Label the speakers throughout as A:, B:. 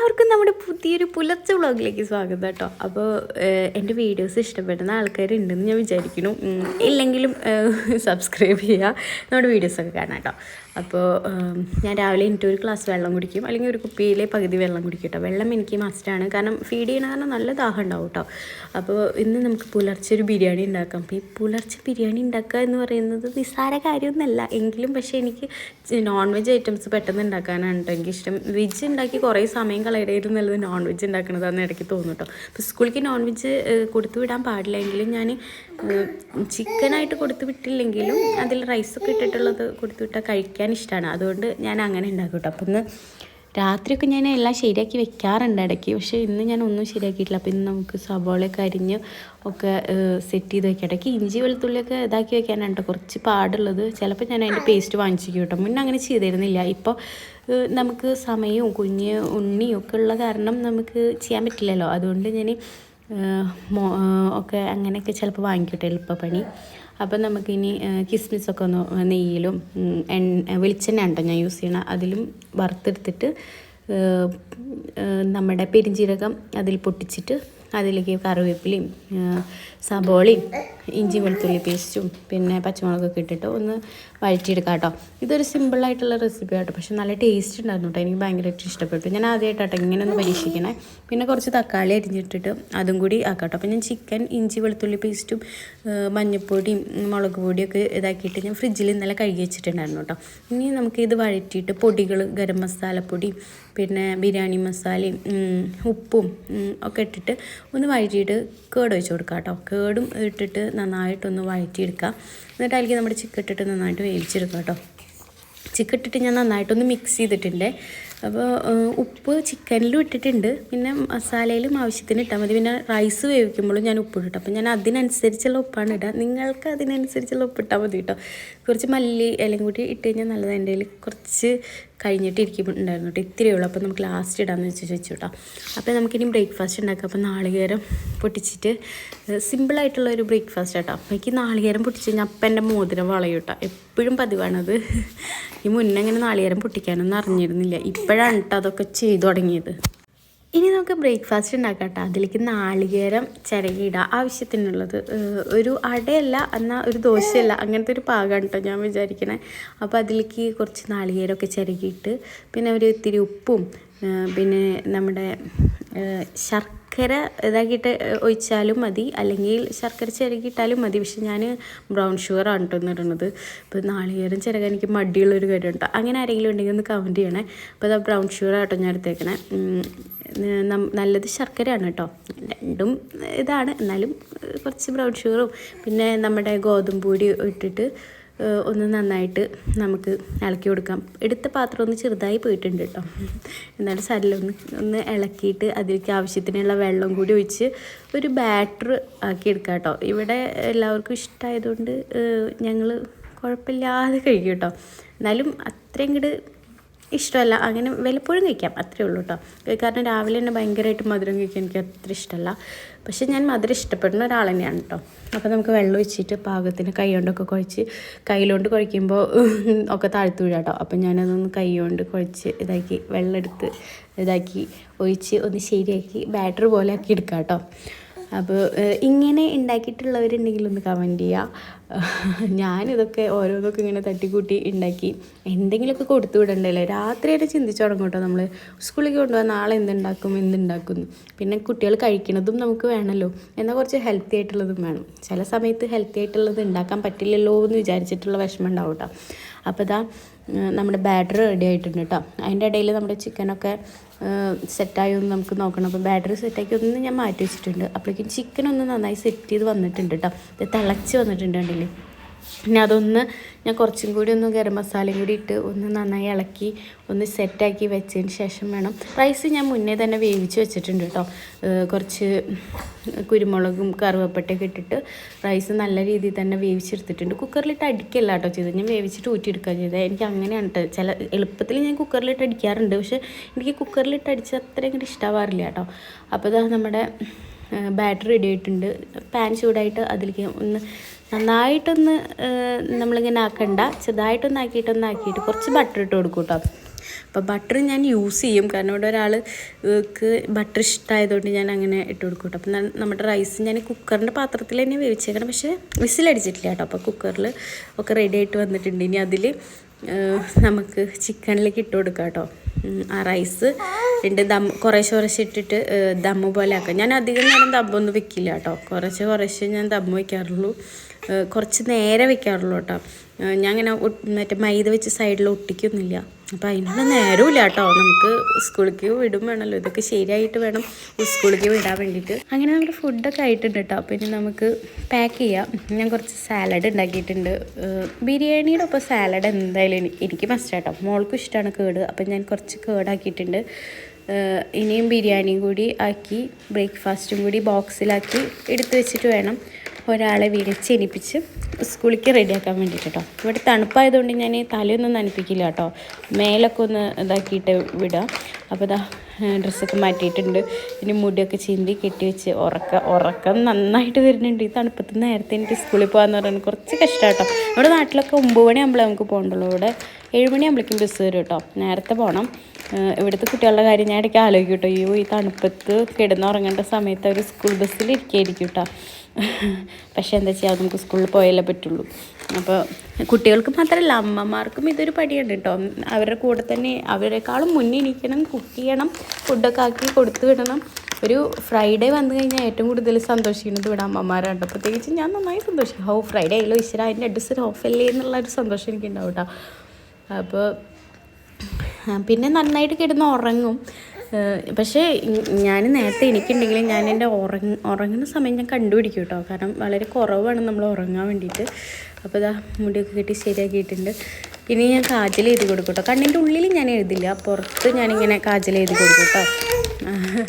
A: എല്ലാവർക്കും നമ്മുടെ പുതിയൊരു പുലർച്ച വ്ളോഗിലേക്ക് സ്വാഗതം കേട്ടോ. അപ്പോൾ എന്റെ വീഡിയോസ് ഇഷ്ടപ്പെടുന്ന ആൾക്കാരുണ്ടെന്ന് ഞാൻ വിചാരിക്കുന്നു. ഇല്ലെങ്കിലും സബ്സ്ക്രൈബ് ചെയ്യുക. നമ്മുടെ വീഡിയോസൊക്കെ കാണാം കേട്ടോ. അപ്പോൾ ഞാൻ രാവിലെ എനിക്ക് ഒരു ഗ്ലാസ് വെള്ളം കുടിക്കും. അല്ലെങ്കിൽ ഒരു കുപ്പിയിലെ പകുതി വെള്ളം കുടിക്കും കേട്ടോ. വെള്ളം എനിക്ക് മസ്റ്റാണ്. കാരണം ഫീഡ് ചെയ്യണ കാരണം നല്ല ദാഹം ഉണ്ടാവും കേട്ടോ. അപ്പോൾ ഇന്ന് നമുക്ക് പുലർച്ചെ ഒരു ബിരിയാണി ഉണ്ടാക്കാം. അപ്പോൾ ഈ പുലർച്ചെ ബിരിയാണി ഉണ്ടാക്കുക എന്ന് പറയുന്നത് നിസ്സാര കാര്യമൊന്നുമല്ല. എങ്കിലും പക്ഷേ എനിക്ക് നോൺ വെജ് ഐറ്റംസ് പെട്ടെന്ന് ഉണ്ടാക്കാനാണ് കേട്ടോ എനിക്കിഷ്ടം. വെജ് ഉണ്ടാക്കി കുറേ സമയം കളയണേലും നല്ലത്. നോൺ വെജ് ഉണ്ടാക്കണതാണെന്ന് ഇടയ്ക്ക് തോന്നും കേട്ടോ അപ്പോൾ സ്കൂളിലേക്ക് നോൺ വെജ് കൊടുത്തു വിടാൻ പാടില്ല. എങ്കിലും ഞാൻ ചിക്കനായിട്ട് കൊടുത്തു വിട്ടില്ലെങ്കിലും അതിൽ റൈസൊക്കെ ഇട്ടിട്ടുള്ളത് കൊടുത്തു വിട്ടാൽ കഴിക്കാൻ ഇഷ്ടമാണ് അതുകൊണ്ട് ഞാൻ അങ്ങനെ ഉണ്ടാക്കും കേട്ടോ അപ്പം ഇന്ന് രാത്രിയൊക്കെ ഞാൻ എല്ലാം ശരിയാക്കി വെക്കാറുണ്ട് ഇടയ്ക്ക്. പക്ഷേ ഇന്ന് ഞാൻ ഒന്നും ശരിയാക്കിയിട്ടില്ല. അപ്പം ഇന്ന് നമുക്ക് സബോളയൊക്കെ അരിഞ്ഞ് ഒക്കെ സെറ്റ് ചെയ്ത് വെക്കാം. ഇടയ്ക്ക് ഇഞ്ചി വെളുത്തുള്ളിയൊക്കെ ഇതാക്കി വെക്കാനാണ് കേട്ടോ കുറച്ച് പാടുള്ളത്. ചിലപ്പോൾ ഞാൻ അതിന്റെ പേസ്റ്റ് വാങ്ങിച്ചിരിക്കും കേട്ടോ മുന്നേ അങ്ങനെ ചെയ്തിരുന്നില്ല. ഇപ്പോൾ നമുക്ക് സമയവും കുഞ്ഞ് ഉണ്ണിയും ഒക്കെ ഉള്ള കാരണം നമുക്ക് ചെയ്യാൻ പറ്റില്ലല്ലോ. അതുകൊണ്ട് ഞാൻ ഒക്കെ അങ്ങനെയൊക്കെ ചിലപ്പോൾ വാങ്ങിക്കട്ടെ എളുപ്പപ്പണി. അപ്പം നമുക്കിനി കിസ്മിസൊക്കെ ഒന്ന് നെയ്യിലും എണ്ണ വെളിച്ചെണ്ണ ഉണ്ടോ ഞാൻ യൂസ് ചെയ്യണം? അതിലും വറുത്തെടുത്തിട്ട് നമ്മുടെ പെരിഞ്ജീരകം അതിൽ പൊട്ടിച്ചിട്ട് അതിലേക്ക് കറിവേപ്പിലയും സബോളയും ഇഞ്ചി വെളുത്തുള്ളി പേസ്റ്റും പിന്നെ പച്ചമുളകൊക്കെ ഇട്ടിട്ട് ഒന്ന് വഴറ്റിയെടുക്കാം കേട്ടോ. ഇതൊരു സിമ്പിളായിട്ടുള്ള റെസിപ്പി ആട്ടോ. പക്ഷെ നല്ല ടേസ്റ്റ് ഉണ്ടായിരുന്നു കേട്ടോ. എനിക്ക് ഭയങ്കരമായിട്ട് ഇഷ്ടപ്പെട്ടു. ഞാൻ ആദ്യമായിട്ടാട്ടോ ഇങ്ങനെ ഒന്ന് പരീക്ഷിക്കണേ. പിന്നെ കുറച്ച് തക്കാളി അരിഞ്ഞിട്ടിട്ട് അതും കൂടി ആക്കാം കേട്ടോ. അപ്പോൾ ഞാൻ ചിക്കൻ ഇഞ്ചി വെളുത്തുള്ളി പേസ്റ്റും മഞ്ഞൾപ്പൊടിയും മുളക് പൊടിയൊക്കെ ഇതാക്കിയിട്ട് ഞാൻ ഫ്രിഡ്ജിൽ ഇന്നലെ കഴുകി വെച്ചിട്ടുണ്ടായിരുന്നു കേട്ടോ. ഇനി നമുക്ക് ഇത് വഴറ്റിയിട്ട് പൊടികൾ ഗരം മസാലപ്പൊടി പിന്നെ ബിരിയാണി മസാലയും ഉപ്പും ഒക്കെ ഇട്ടിട്ട് ഒന്ന് വഴറ്റിയിട്ട് കേട് വെച്ച് കൊടുക്കാം കേട്ടോ. കേടും ഇട്ടിട്ട് നന്നായിട്ടൊന്ന് വഴറ്റിയെടുക്കുക. എന്നിട്ട് അതിലേക്ക് നമ്മുടെ ചിക്കൻ ഇട്ടിട്ട് നന്നായിട്ട് വേവിച്ചെടുക്കുക കേട്ടോ. ചിക്കൻ ഇട്ടിട്ട് ഞാൻ നന്നായിട്ടൊന്ന് മിക്സ് ചെയ്തിട്ടുണ്ട്. അപ്പോൾ ഉപ്പ് ചിക്കനിലും ഇട്ടിട്ടുണ്ട്. പിന്നെ മസാലയിലും ആവശ്യത്തിന് ഇട്ടാൽ മതി. പിന്നെ റൈസ് വേവിക്കുമ്പോഴും ഞാൻ ഉപ്പ് ഇട്ടു അപ്പോൾ ഞാൻ അതിനനുസരിച്ചുള്ള ഉപ്പാണ് ഇടുക. നിങ്ങൾക്ക് അതിനനുസരിച്ചുള്ള ഉപ്പ് ഇട്ടാൽ മതി കേട്ടോ. കുറച്ച് മല്ലി ഇലയും കൂടി ഇട്ട് കഴിഞ്ഞാൽ നല്ലത്. എന്റെ കുറച്ച് കഴിഞ്ഞിട്ട് ഇരിക്കുന്നുണ്ടായിരുന്നു കേട്ടോ. ഇത്രയേ ഉള്ളൂ. അപ്പോൾ നമുക്ക് ലാസ്റ്റ് ഇടാമെന്ന് വെച്ച് വെച്ചു കേട്ടോ അപ്പോൾ നമുക്കിനി ബ്രേക്ക്ഫാസ്റ്റ് ഉണ്ടാക്കാം. അപ്പോൾ നാളികേരം പൊട്ടിച്ചിട്ട് സിമ്പിളായിട്ടുള്ള ഒരു ബ്രേക്ക്ഫാസ്റ്റ് കേട്ടോ അപ്പോൾ എനിക്ക് നാളികേരം പൊട്ടിച്ച് കഴിഞ്ഞാൽ അപ്പം എന്റെ മോതിരം വളയും കേട്ടോ. എപ്പോഴും പതിവാണത്. ഈ മുന്നേ അങ്ങനെ നാളികേരം പൊട്ടിക്കാനൊന്നും അറിഞ്ഞിരുന്നില്ല. ഇപ്പോഴാണ് കേട്ടോ അതൊക്കെ ചെയ്തു തുടങ്ങിയത്. ഇനി നമുക്ക് ബ്രേക്ക്ഫാസ്റ്റ് ഉണ്ടാക്കാം കേട്ടോ. അതിലേക്ക് നാളികേരം ചിരകിയിടുക ആവശ്യത്തിനുള്ളത്. ഒരു അടയല്ല എന്നാൽ ഒരു ദോശയല്ല അങ്ങനത്തെ ഒരു പാകമാണ് കേട്ടോ ഞാൻ വിചാരിക്കണേ. അപ്പോൾ അതിലേക്ക് കുറച്ച് നാളികേരമൊക്കെ ചിരകിയിട്ട് പിന്നെ ഒരു ഇത്തിരി ഉപ്പും പിന്നെ നമ്മുടെ ശർക്കര ഇതാക്കിയിട്ട് ഒഴിച്ചാലും മതി. അല്ലെങ്കിൽ ശർക്കര ചിരകിയിട്ടാലും മതി. പക്ഷെ ഞാൻ ബ്രൗൺ ഷുഗറാണ് കേട്ടോ ഇന്ന് ഇടുന്നത് ഇപ്പോൾ നാളികേരം ചിരകാൻ എനിക്ക് മടിയുള്ളൊരു കാര്യം കേട്ടോ. അങ്ങനെ ആരെങ്കിലും ഉണ്ടെങ്കിൽ ഒന്ന് കമന്റ് ചെയ്യണേ. അപ്പോൾ അത് ബ്രൗൺ ഷുഗർ കേട്ടോ ഞാൻ എടുത്തേക്കണേ. നല്ലത് ശർക്കരയാണ് കേട്ടോ. രണ്ടും ഇതാണ്. എന്നാലും കുറച്ച് ബ്രൗൺ ഷുഗറും പിന്നെ നമ്മുടെ ഗോതമ്പ് പൊടി ഇട്ടിട്ട് ഒന്ന് നന്നായിട്ട് നമുക്ക് ഇളക്കി കൊടുക്കാം. എടുത്ത പാത്രം ഒന്ന് ചെറുതായി പോയിട്ടുണ്ട് കേട്ടോ. എന്നാലും സല്ലൊന്ന് ഒന്ന് ഇളക്കിയിട്ട് അതിലേക്ക് ആവശ്യത്തിനുള്ള വെള്ളം കൂടി ഒഴിച്ച് ഒരു ബാറ്റർ ആക്കി എടുക്കാം കേട്ടോ. ഇവിടെ എല്ലാവർക്കും ഇഷ്ടമായതുകൊണ്ട് ഞങ്ങൾ കുഴപ്പമില്ലാതെ കഴിക്കും കേട്ടോ. എന്നാലും അത്രയും ഇങ്ങോട്ട് ഇഷ്ടമല്ല. അങ്ങനെ വല്ലപ്പോഴും കഴിക്കാം. അത്രേ ഉള്ളൂ കേട്ടോ കാരണം രാവിലെ തന്നെ ഭയങ്കരമായിട്ട് മധുരം കഴിക്കാൻ എനിക്ക് അത്ര ഇഷ്ടമല്ല. പക്ഷെ ഞാൻ മധുരം ഇഷ്ടപ്പെടുന്ന ഒരാൾ തന്നെയാണ് കേട്ടോ അപ്പോൾ നമുക്ക് വെള്ളം ഒഴിച്ചിട്ട് പാകത്തിന് കൈ കൊണ്ടൊക്കെ കുഴച്ച് കൈയിലോണ്ട് കുഴയ്ക്കുമ്പോൾ ഒക്കെ താഴ്ത്തു വീഴാം അപ്പം ഞാനതൊന്ന് കൈകൊണ്ട് കുഴച്ച് ഇതാക്കി വെള്ളം എടുത്ത് ഇതാക്കി ഒഴിച്ച് ഒന്ന് ശരിയാക്കി ബാറ്റർ പോലെ ആക്കി എടുക്കാം കേട്ടോ അപ്പോൾ ഇങ്ങനെ ഉണ്ടാക്കിയിട്ടുള്ളവരുണ്ടെങ്കിൽ ഒന്ന് കമന്റ് ചെയ്യുക ഞാനിതൊക്കെ ഓരോന്നൊക്കെ ഇങ്ങനെ തട്ടിക്കൂട്ടി ഉണ്ടാക്കി എന്തെങ്കിലുമൊക്കെ കൊടുത്തു വിടണ്ടല്ലേ? രാത്രി വരെ ചിന്തിച്ചു തുടങ്ങും കേട്ടോ നമ്മൾ സ്കൂളിലേക്ക് കൊണ്ടുപോകാൻ നാളെ എന്തുണ്ടാക്കും എന്തുണ്ടാക്കുന്നു. പിന്നെ കുട്ടികൾ കഴിക്കണതും നമുക്ക് വേണമല്ലോ എന്നാൽ കുറച്ച് ഹെൽത്തി ആയിട്ടുള്ളതും വേണം. ചില സമയത്ത് ഹെൽത്തി ആയിട്ടുള്ളത് ഉണ്ടാക്കാൻ പറ്റില്ലല്ലോ എന്ന് വിചാരിച്ചിട്ടുള്ള വിഷമം ഉണ്ടാവും കേട്ടോ. അപ്പോൾ ഇതാ നമ്മുടെ ബാറ്റർ റെഡി ആയിട്ടുണ്ട് കേട്ടോ അതിന്റെ ഇടയിൽ നമ്മുടെ ചിക്കനൊക്കെ സെറ്റായി ഒന്ന് നമുക്ക് നോക്കണം. അപ്പോൾ ബാറ്ററി സെറ്റാക്കി ഒന്ന് ഞാൻ മാറ്റി വെച്ചിട്ടുണ്ട്. അപ്പോഴേക്കും ചിക്കൻ ഒന്ന് നന്നായി സെറ്റ് ചെയ്ത് വന്നിട്ടുണ്ട് കേട്ടോ ഇത് തിളച്ച് വന്നിട്ടുണ്ട് കണ്ടില്ലേ? പിന്നെ അതൊന്ന് ഞാൻ കുറച്ചും കൂടി ഒന്ന് ഗരം മസാലയും കൂടി ഇട്ട് ഒന്ന് നന്നായി ഇളക്കി ഒന്ന് സെറ്റാക്കി വെച്ചതിന് ശേഷം വേണം. റൈസ് ഞാൻ മുന്നേ തന്നെ വേവിച്ച് വെച്ചിട്ടുണ്ട് കേട്ടോ കുറച്ച് കുരുമുളകും കറുവപ്പട്ടയൊക്കെ ഇട്ടിട്ട് റൈസ് നല്ല രീതിയിൽ തന്നെ വേവിച്ചെടുത്തിട്ടുണ്ട്. കുക്കറിലിട്ട് അടിക്കല്ല കേട്ടോ ചെയ്തത്. ഞാൻ വേവിച്ചിട്ട് ഊറ്റിയെടുക്കുക ചെയ്തത്. എനിക്ക് അങ്ങനെയാണ് ചില എളുപ്പത്തിൽ ഞാൻ കുക്കറിലിട്ട് അടിക്കാറുണ്ട്. പക്ഷേ എനിക്ക് കുക്കറിലിട്ട് അടിച്ചത് അത്ര ഇങ്ങോട്ട് ഇഷ്ടമാവാറില്ല കേട്ടോ അപ്പോൾ ഇതാ നമ്മുടെ ബാറ്ററി റെഡി ആയിട്ടുണ്ട്. പാൻ ചൂടായിട്ട് അതിലേക്ക് ഒന്ന് നന്നായിട്ടൊന്ന് നമ്മളിങ്ങനെ ആക്കണ്ട. ചെറുതായിട്ടൊന്ന് ആക്കിയിട്ടൊന്ന് ആക്കിയിട്ട് കുറച്ച് ബട്ടർ ഇട്ട് കൊടുക്കും കേട്ടോ അപ്പോൾ ബട്ടർ ഞാൻ യൂസ് ചെയ്യും. കാരണം ഇവിടെ ഒരാൾ ബട്ടർ ഇഷ്ടമായതുകൊണ്ട് ഞാൻ അങ്ങനെ ഇട്ട് കൊടുക്കും അപ്പം നമ്മുടെ റൈസ് ഞാൻ കുക്കറിന്റെ പാത്രത്തിൽ തന്നെ വേവിച്ചേക്കണം. പക്ഷേ വിസിലടിച്ചിട്ടില്ല കേട്ടോ. അപ്പോൾ കുക്കറിൽ ഒക്കെ റെഡി ആയിട്ട് വന്നിട്ടുണ്ട്. ഇനി അതിൽ നമുക്ക് ചിക്കനിലേക്ക് ഇട്ട് കൊടുക്കാം കേട്ടോ. ആ റൈസ് രണ്ട് ദം കുറേശ്ശെ കുറേശ്ശെ ഇട്ടിട്ട് ദമ്മ് പോലെ ആക്കാം. ഞാൻ അധികം നേരം ദമ്മൊന്നും വെക്കില്ല കേട്ടോ. കുറച്ച് കുറേശ്ശെ ഞാൻ ദമ്മ് വയ്ക്കാറുള്ളൂ കുറച്ച് നേരെ വെക്കാറുള്ളൂ കേട്ടോ. ഞാൻ ഇങ്ങനെ മറ്റേ മൈദ വെച്ച് സൈഡിൽ ഒട്ടിക്കൊന്നുമില്ല. അപ്പോൾ അതിനുള്ള നേരമില്ല കേട്ടോ. നമുക്ക് സ്കൂളിലേക്ക് വിടും വേണമല്ലോ ഇതൊക്കെ ശരിയായിട്ട് വേണം സ്കൂളിലേക്ക് വിടാൻ വേണ്ടിയിട്ട്. അങ്ങനെ നമ്മുടെ ഫുഡൊക്കെ ആയിട്ടുണ്ട് കേട്ടോ. അപ്പോൾ ഇനി നമുക്ക് പാക്ക് ചെയ്യാം. ഞാൻ കുറച്ച് സാലഡ് ഉണ്ടാക്കിയിട്ടുണ്ട്. ബിരിയാണിയുടെ ഒപ്പം സാലഡ് എന്തായാലും എനി- എനിക്ക് മസ്റ്റ് കേട്ടോ മോൾക്കും ഇഷ്ടമാണ് കേട്. അപ്പം ഞാൻ കുറച്ച് കേടാക്കിയിട്ടുണ്ട്. ഇനിയും ബിരിയാണിയും കൂടി ആക്കി ബ്രേക്ക്ഫാസ്റ്റും കൂടി ബോക്സിലാക്കി എടുത്തു വെച്ചിട്ട് വേണം ഒരാളെ വിളിച്ചെനിപ്പിച്ച് സ്കൂളിലേക്ക് റെഡിയാക്കാൻ വേണ്ടിയിട്ട് കേട്ടോ. ഇവിടെ തണുപ്പായതുകൊണ്ട് ഞാൻ തലയൊന്നും നനപ്പിക്കില്ല കേട്ടോ. മേലൊക്കെ ഒന്ന് ഇതാക്കിയിട്ട് വിടാം. അപ്പോൾ ഇതാ ഡ്രസ്സൊക്കെ മാറ്റിയിട്ടുണ്ട്. ഇനി മുടിയൊക്കെ ചീന്തി കെട്ടി വെച്ച് ഉറക്ക ഉറക്കം നന്നായിട്ട് വരുന്നുണ്ട്. ഈ തണുപ്പത്ത് നേരത്തെ എനിക്ക് സ്കൂളിൽ പോകാമെന്ന് പറയുന്നത് കുറച്ച് കഷ്ടം കേട്ടോ നമ്മുടെ നാട്ടിലൊക്കെ ഒമ്പത് മണിയാകുമ്പോഴേ നമുക്ക് പോകണ്ടുള്ളൂ. ഇവിടെ ഏഴുമണിയാകുമ്പോഴേക്കും ബസ് വരും കേട്ടോ. നേരത്തെ പോകണം. ഇവിടുത്തെ കുട്ടികളുടെ കാര്യം ഞാൻ ഇടയ്ക്ക് ആലോചിക്കും കേട്ടോ. അയ്യോ ഈ തണുപ്പത്ത് കിടന്നുറങ്ങേണ്ട സമയത്ത് അവർ സ്കൂൾ ബസ്സിൽ ഇരിക്കുകയായിരിക്കും കേട്ടോ. പക്ഷേ എന്താ ചെയ്യുക നമുക്ക് സ്കൂളിൽ പോയാലേ പറ്റുള്ളൂ. അപ്പോൾ കുട്ടികൾക്ക് മാത്രമല്ല അമ്മമാർക്കും ഇതൊരു പടിയാണ് കേട്ടോ അവരുടെ കൂടെ തന്നെ അവരെക്കാളും മുന്നേ എണീക്കണം കുക്ക് ചെയ്യണം ഫുഡൊക്കെ ആക്കി കൊടുത്തു വിടണം. ഒരു ഫ്രൈഡേ വന്നു കഴിഞ്ഞാൽ ഏറ്റവും കൂടുതൽ സന്തോഷിക്കുന്നത് ഇവിടെ അമ്മമാരാണ് പ്രത്യേകിച്ച് ഞാൻ നന്നായി സന്തോഷിക്കും. ഓ ഫ്രൈഡേ ആയല്ലോ ഈശ്വര അതിന്റെ അഡ്രസ്സ് ഓഫല്ലേ എന്നുള്ള ഒരു സന്തോഷം എനിക്കുണ്ടാവും കേട്ടോ അപ്പോൾ പിന്നെ നന്നായിട്ട് കിടന്ന് ഉറങ്ങും. പക്ഷേ ഞാൻ നേരത്തെ എനിക്കുണ്ടെങ്കിലും ഞാൻ എന്റെ ഉറങ്ങ ഉറങ്ങുന്ന സമയം ഞാൻ കണ്ടുപിടിക്കും കേട്ടോ. കാരണം വളരെ കുറവാണ് നമ്മൾ ഉറങ്ങാൻ വേണ്ടിയിട്ട്. അപ്പോൾ ഇതാ മുടിയൊക്കെ കെട്ടി ശരിയാക്കിയിട്ടുണ്ട്. ഇനി ഞാൻ കാജൽ എഴുതി കൊടുക്കും കേട്ടോ. കണ്ണിന്റെ ഉള്ളിൽ ഞാൻ എഴുതില്ല. പുറത്ത് ഞാനിങ്ങനെ കാജൽ എഴുതി കൊടുക്കും കേട്ടോ.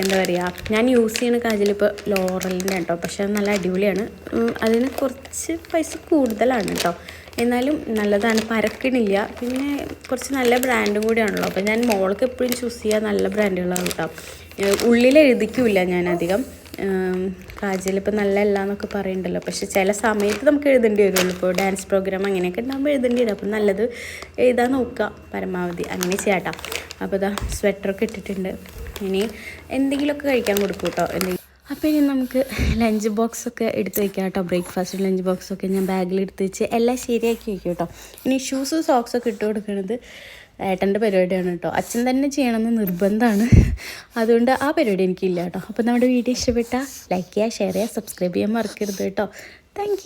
A: എന്താ പറയുക ഞാൻ യൂസ് ചെയ്യുന്ന കാജൽ ഇപ്പോൾ ലോറലിന്റെ കേട്ടോ. പക്ഷേ നല്ല അടിപൊളിയാണ്. അതിന് കുറച്ച് പൈസ കൂടുതലാണ് കേട്ടോ. എന്നാലും നല്ലതാണ് പരക്കണില്ല. പിന്നെ കുറച്ച് നല്ല ബ്രാൻഡും കൂടിയാണല്ലോ. അപ്പോൾ ഞാൻ മോൾക്ക് എപ്പോഴും ചൂസ് ചെയ്യുക നല്ല ബ്രാൻഡുകളാണ് കേട്ടോ. ഉള്ളിൽ എഴുതിക്കില്ല ഞാൻ അധികം നല്ല അല്ല എന്നൊക്കെ പറയുന്നുണ്ടല്ലോ പക്ഷെ ചില സമയത്ത് നമുക്ക് എഴുതേണ്ടി വരുള്ളൂ. ഇപ്പോൾ ഡാൻസ് പ്രോഗ്രാം അങ്ങനെയൊക്കെ ഉണ്ടാകുമ്പോൾ എഴുതേണ്ടി വരും. അപ്പം നല്ലത് എഴുതാൻ നോക്കുക പരമാവധി. അങ്ങനെ ചെയ്യാട്ടോ അപ്പോൾ ഇതാ സ്വെറ്ററൊക്കെ ഇട്ടിട്ടുണ്ട്. ഇനി എന്തെങ്കിലുമൊക്കെ കഴിക്കാൻ കൊടുക്കും കേട്ടോ. എന്തെങ്കിലും അപ്പോൾ ഇനി നമുക്ക് ലഞ്ച് ബോക്സ് ഒക്കെ എടുത്ത് വെക്കാം കേട്ടോ. ബ്രേക്ക്ഫാസ്റ്റ് ലഞ്ച് ബോക്സ് ഒക്കെ ഞാൻ ബാഗിൽ എടുത്ത് വെച്ച് എല്ലാം ശരിയാക്കി വെക്കും കേട്ടോ. ഇനി ഷൂസ് സോക്സ് ഒക്കെ ഇട്ട് കൊടുക്കുന്നത് ഏട്ടന്റെ പരിപാടിയാണ് കേട്ടോ. അച്ഛൻ തന്നെ ചെയ്യണമെന്ന് നിർബന്ധമാണ്. അതുകൊണ്ട് ആ പരിപാടി എനിക്കില്ല കേട്ടോ. അപ്പോൾ നമ്മുടെ വീഡിയോ ഇഷ്ടപ്പെട്ടാൽ ലൈക്ക് ചെയ്യുക ഷെയർ ചെയ്യുക സബ്സ്ക്രൈബ് ചെയ്യാൻ മറക്കരുത് കേട്ടോ. താങ്ക്